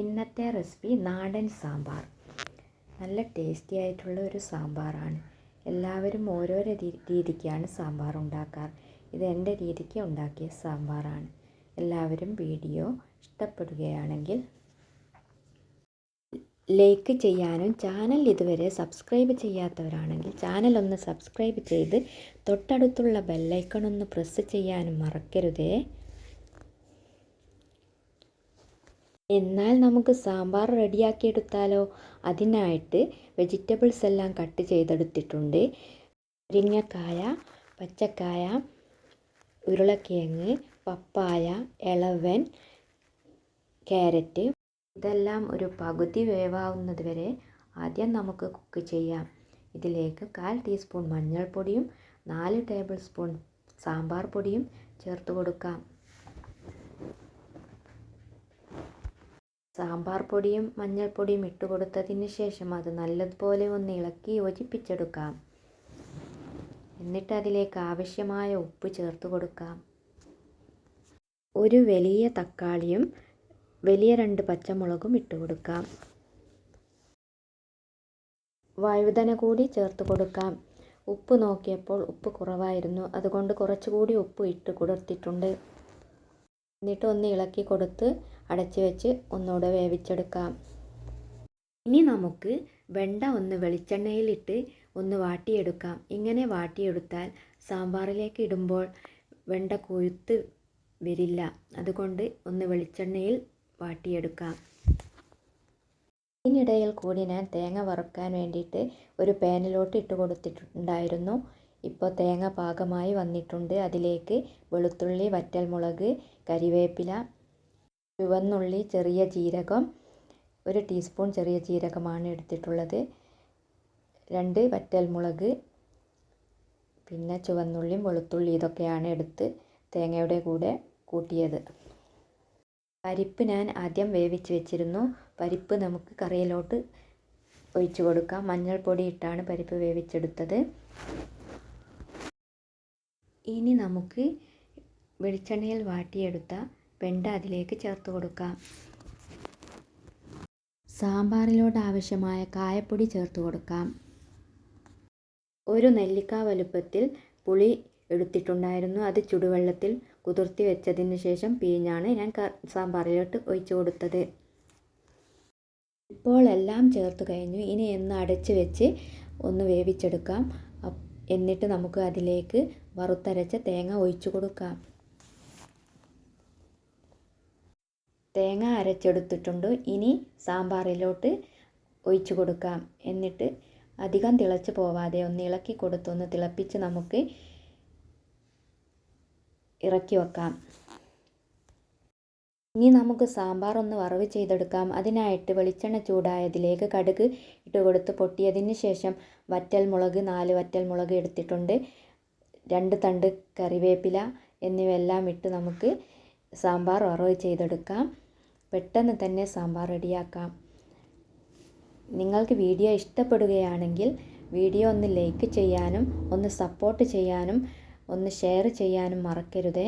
ഇന്നത്തെ റെസിപ്പി നാടൻ സാമ്പാർ. നല്ല ടേസ്റ്റി ആയിട്ടുള്ള ഒരു സാമ്പാറാണ്. എല്ലാവരും ഓരോരോ രീതിക്കാണ് സാമ്പാർ ഉണ്ടാക്കാറ്. ഇത് എന്റെ രീതിക്ക് ഉണ്ടാക്കിയ സാമ്പാറാണ്. എല്ലാവരും വീഡിയോ ഇഷ്ടപ്പെടുകയാണെങ്കിൽ ലൈക്ക് ചെയ്യാനും ചാനൽ ഇതുവരെ സബ്സ്ക്രൈബ് ചെയ്യാത്തവരാണെങ്കിൽ ചാനൽ ഒന്ന് സബ്സ്ക്രൈബ് ചെയ്ത് തൊട്ടടുത്തുള്ള ബെല്ലൈക്കൺ ഒന്ന് പ്രസ് ചെയ്യാനും മറക്കരുതേ. എന്നാൽ നമുക്ക് സാമ്പാർ റെഡിയാക്കിയെടുത്താലോ? അതിനായിട്ട് വെജിറ്റബിൾസ് എല്ലാം കട്ട് ചെയ്തെടുത്തിട്ടുണ്ട്. മുരിങ്ങക്കായ പച്ചക്കായ ഉരുളക്കിഴങ്ങ് പപ്പായ ഇളവൻ ക്യാരറ്റ്. ഇതെല്ലാം ഒരു പകുതി വേവാവുന്നത് വരെ ആദ്യം നമുക്ക് കുക്ക് ചെയ്യാം. ഇതിലേക്ക് കാൽ ടീസ്പൂൺ മഞ്ഞൾപ്പൊടിയും നാല് ടേബിൾ സ്പൂൺ സാമ്പാർ പൊടിയും ചേർത്ത് കൊടുക്കാം. സാമ്പാർ പൊടിയും മഞ്ഞൾപ്പൊടിയും ഇട്ട് കൊടുത്തതിന് ശേഷം അത് നല്ലതുപോലെ ഒന്ന് ഇളക്കി യോജിപ്പിച്ചെടുക്കാം. എന്നിട്ട് അതിലേക്ക് ആവശ്യമായ ഉപ്പ് ചേർത്ത് കൊടുക്കാം. ഒരു വലിയ തക്കാളിയും വലിയ രണ്ട് പച്ചമുളകും ഇട്ട് കൊടുക്കാം വഴുതന കൂടി ചേർത്ത് കൊടുക്കാം. ഉപ്പ് നോക്കിയപ്പോൾ ഉപ്പ് കുറവായിരുന്നു. അതുകൊണ്ട് കുറച്ചുകൂടി ഉപ്പ് ഇട്ട് കൊടുത്തിട്ടുണ്ട്. എന്നിട്ട് ഒന്ന് ഇളക്കി കൊടുത്ത് അടച്ചു വെച്ച് ഒന്നുകൂടെ വേവിച്ചെടുക്കാം. ഇനി നമുക്ക് വെണ്ട ഒന്ന് വെളിച്ചെണ്ണയിലിട്ട് ഒന്ന് വാട്ടിയെടുക്കാം. ഇങ്ങനെ വാട്ടിയെടുത്താൽ സാമ്പാറിലേക്ക് ഇടുമ്പോൾ വെണ്ട കൊഴുത്ത് വരില്ല. അതുകൊണ്ട് ഒന്ന് വെളിച്ചെണ്ണയിൽ വാട്ടിയെടുക്കാം. ഇതിനിടയിൽ കൂടി ഞാൻ തേങ്ങ വറുക്കാൻ വേണ്ടിയിട്ട് ഒരു പാനിലോട്ട് ഇട്ട് കൊടുത്തിട്ടുണ്ടായിരുന്നു. ഇപ്പോൾ തേങ്ങ പാകമായി വന്നിട്ടുണ്ട്. അതിലേക്ക് വെളുത്തുള്ളി വറ്റൽമുളക് കരിവേപ്പില ചുവന്നുള്ളി ചെറിയ ജീരകം ഒരു ടീസ്പൂൺ ചെറിയ ജീരകമാണ് എടുത്തിട്ടുള്ളത്. രണ്ട് വറ്റൽമുളക് പിന്നെ ചുവന്നുള്ളിയും വെളുത്തുള്ളി ഇതൊക്കെയാണ് എടുത്ത് തേങ്ങയുടെ കൂടെ കൂട്ടിയത്. പരിപ്പ് ഞാൻ ആദ്യം വേവിച്ച് വെച്ചിരുന്നു. പരിപ്പ് നമുക്ക് കറിയിലോട്ട് ഒഴിച്ചു കൊടുക്കാം. മഞ്ഞൾപ്പൊടി ഇട്ടാണ് പരിപ്പ് വേവിച്ചെടുത്തത്. ഇനി നമുക്ക് വെളിച്ചെണ്ണയിൽ വാട്ടിയെടുത്ത വെണ്ട അതിലേക്ക് ചേർത്ത് കൊടുക്കാം. സാമ്പാറിലോട്ട് ആവശ്യമായ കായപ്പൊടി ചേർത്ത് കൊടുക്കാം. ഒരു നെല്ലിക്ക വലുപ്പത്തിൽ പുളി എടുത്തിട്ടുണ്ടായിരുന്നു. അത് ചുടുവെള്ളത്തിൽ കുതിർത്തി വെച്ചതിന് ശേഷം പിഴിഞ്ഞാണ് ഞാൻ സാമ്പാറിലോട്ട് ഒഴിച്ചു കൊടുത്തത്. ഇപ്പോൾ എല്ലാം ചേർത്ത് കഴിഞ്ഞു. ഇനി ഒന്ന് അടച്ച് വെച്ച് ഒന്ന് വേവിച്ചെടുക്കാം. എന്നിട്ട് നമുക്ക് അതിലേക്ക് വറുത്തരച്ച തേങ്ങ ഒഴിച്ചു കൊടുക്കാം. തേങ്ങ അരച്ചെടുത്തിട്ടുണ്ട്. ഇനി സാമ്പാറിലോട്ട് ഒഴിച്ചു കൊടുക്കാം. എന്നിട്ട് അധികം തിളച്ച് പോവാതെ ഒന്ന് ഇളക്കി കൊടുത്തൊന്ന് തിളപ്പിച്ച് നമുക്ക് ഇറക്കി വെക്കാം. ഇനി നമുക്ക് സാമ്പാർ ഒന്ന് വറവ് ചെയ്തെടുക്കാം. അതിനായിട്ട് വെളിച്ചെണ്ണ ചൂടായതിലേക്ക് കടുക് ഇട്ട് കൊടുത്ത് പൊട്ടിയതിന് ശേഷം വറ്റൽ മുളക് നാല് വറ്റൽ മുളക് എടുത്തിട്ടുണ്ട്. രണ്ട് തണ്ട് കറിവേപ്പില എന്നിവയെല്ലാം ഇട്ട് നമുക്ക് സാമ്പാർ വറവ് ചെയ്തെടുക്കാം. പെട്ടെന്ന് തന്നെ സാമ്പാർ റെഡിയാക്കാം. നിങ്ങൾക്ക് വീഡിയോ ഇഷ്ടപ്പെടുകയാണെങ്കിൽ വീഡിയോ ഒന്ന് ലൈക്ക് ചെയ്യാനും ഒന്ന് സപ്പോർട്ട് ചെയ്യാനും ഒന്ന് ഷെയർ ചെയ്യാനും മറക്കരുതേ.